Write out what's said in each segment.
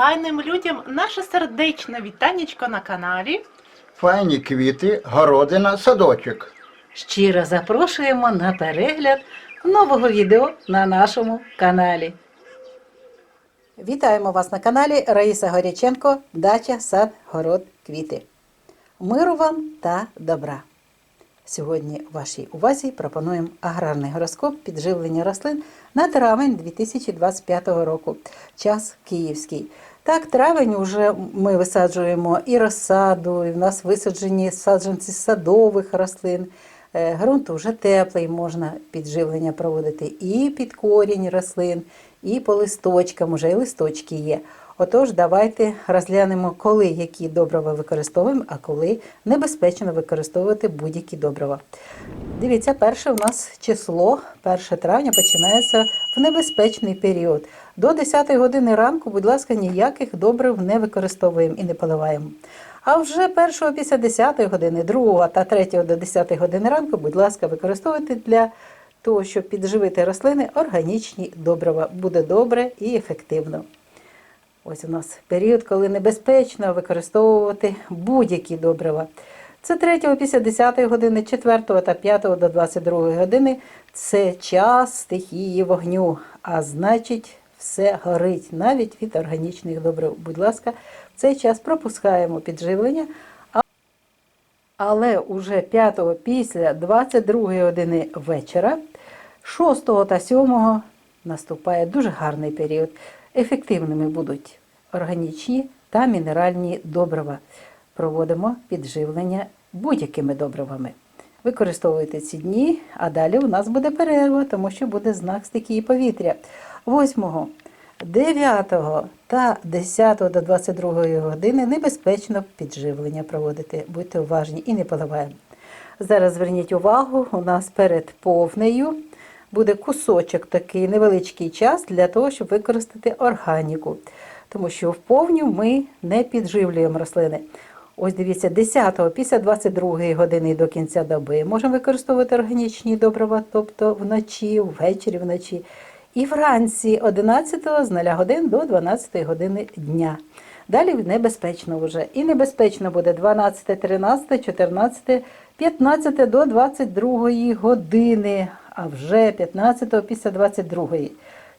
файним людям наше сердечне вітанечко на каналі. Файні квіти, городина, садочок. Щиро запрошуємо на перегляд нового відео на нашому каналі. Вітаємо вас на каналі Раїса Горяченко, Дача, сад, город, квіти. Миру вам та добра! Сьогодні вашій увазі пропонуємо аграрний гороскоп підживлення рослин на травень 2025 року. Час київський. Так, травень вже ми висаджуємо і розсаду, і в нас висаджені саджанці садових рослин. Е, Ґрунт вже теплий, можна підживлення проводити і під корінь рослин, і по листочкам, уже і листочки є. Отож, давайте розглянемо, коли які добрива використовуємо, а коли небезпечно використовувати будь-які добрива. Дивіться, перше у нас число 1 травня починається в небезпечний період. До 10 години ранку, будь ласка, ніяких добрив не використовуємо і не поливаємо. А вже першого після 10 години, 2 та 3 до 10 години ранку, будь ласка, використовуйте для того, щоб підживити рослини органічні добрива. Буде добре і ефективно. Ось у нас період, коли небезпечно використовувати будь-які добрива. Це 3 після 10 години, 4 та 5 до 22 години це час стихії вогню, а значить, все горить навіть від органічних добрив. Будь ласка, в цей час пропускаємо підживлення. Але уже 5 після 22 години вечора, 6 та 7 наступає дуже гарний період. Ефективними будуть органічні та мінеральні добрива. Проводимо підживлення будь-якими добривами. Використовуйте ці дні, а далі у нас буде перерва, тому що буде знак стихії повітря. 8, 9 та 10 до 22 години небезпечно підживлення проводити. Будьте уважні і не поливаємо. Зараз зверніть увагу, у нас перед повнею буде кусочок такий невеличкий час для того, щоб використати органіку. Тому що в повню ми не підживлюємо рослини. Ось дивіться, 10 після 22 години до кінця доби можемо використовувати органічні добрива, тобто вночі, ввечері вночі. І вранці 11 з 0 годин до 12 години дня. Далі небезпечно вже. І небезпечно буде 12, 13, 14, 15 до 22 години, а вже 15 після 22.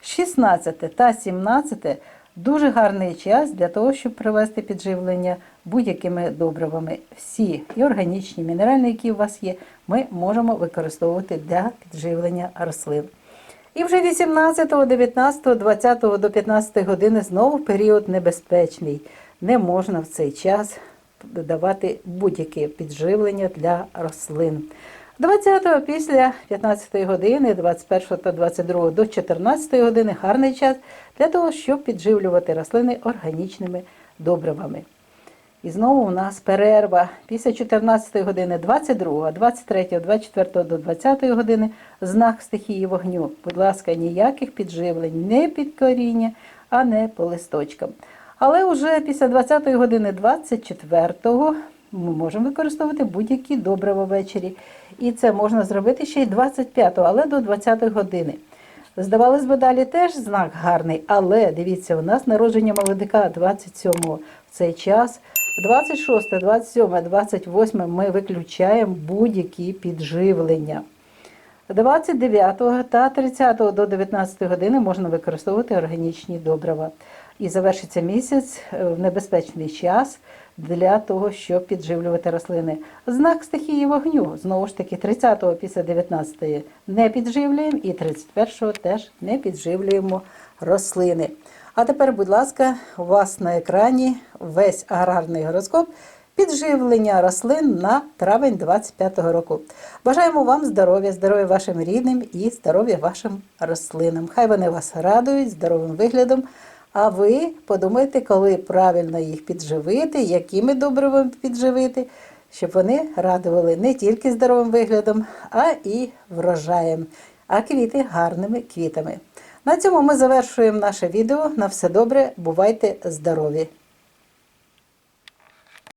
16 та 17 дуже гарний час для того, щоб провести підживлення будь-якими добривами. Всі і органічні, і які у вас є, ми можемо використовувати для підживлення рослин. І вже 18, 19, 20 до 15 години знову період небезпечний. Не можна в цей час давати будь-яке підживлення для рослин. 20 після 15-ї години, 21 та 22 до 14 години гарний час для того, щоб підживлювати рослини органічними добривами. І знову у нас перерва після 14 години 22, 23, 24 до 20 години знак стихії вогню. Будь ласка, ніяких підживлень, не під коріння, а не по листочкам. Але вже після 20 години 24 ми можемо використовувати будь-які добрива ввечері. І це можна зробити ще й 25-го, але до 20-ї години. Здавалось би, далі теж знак гарний, але дивіться, у нас народження молодика 27-го. В цей час 26, 27, 28 ми виключаємо будь-які підживлення. 29 та 30 до 19 години можна використовувати органічні добрива. І завершиться місяць е, в небезпечний час для того, щоб підживлювати рослини. Знак стихії вогню, знову ж таки, 30-го після 19 не підживлюємо і 31-го теж не підживлюємо рослини. А тепер, будь ласка, у вас на екрані весь аграрний гороскоп підживлення рослин на травень 25-го року. Бажаємо вам здоров'я, здоров'я вашим рідним і здоров'я вашим рослинам. Хай вони вас радують здоровим виглядом. А ви подумайте, коли правильно їх підживити, якими добривами підживити, щоб вони радували не тільки здоровим виглядом, а і врожаєм, а квіти гарними квітами. На цьому ми завершуємо наше відео. На все добре, бувайте здорові!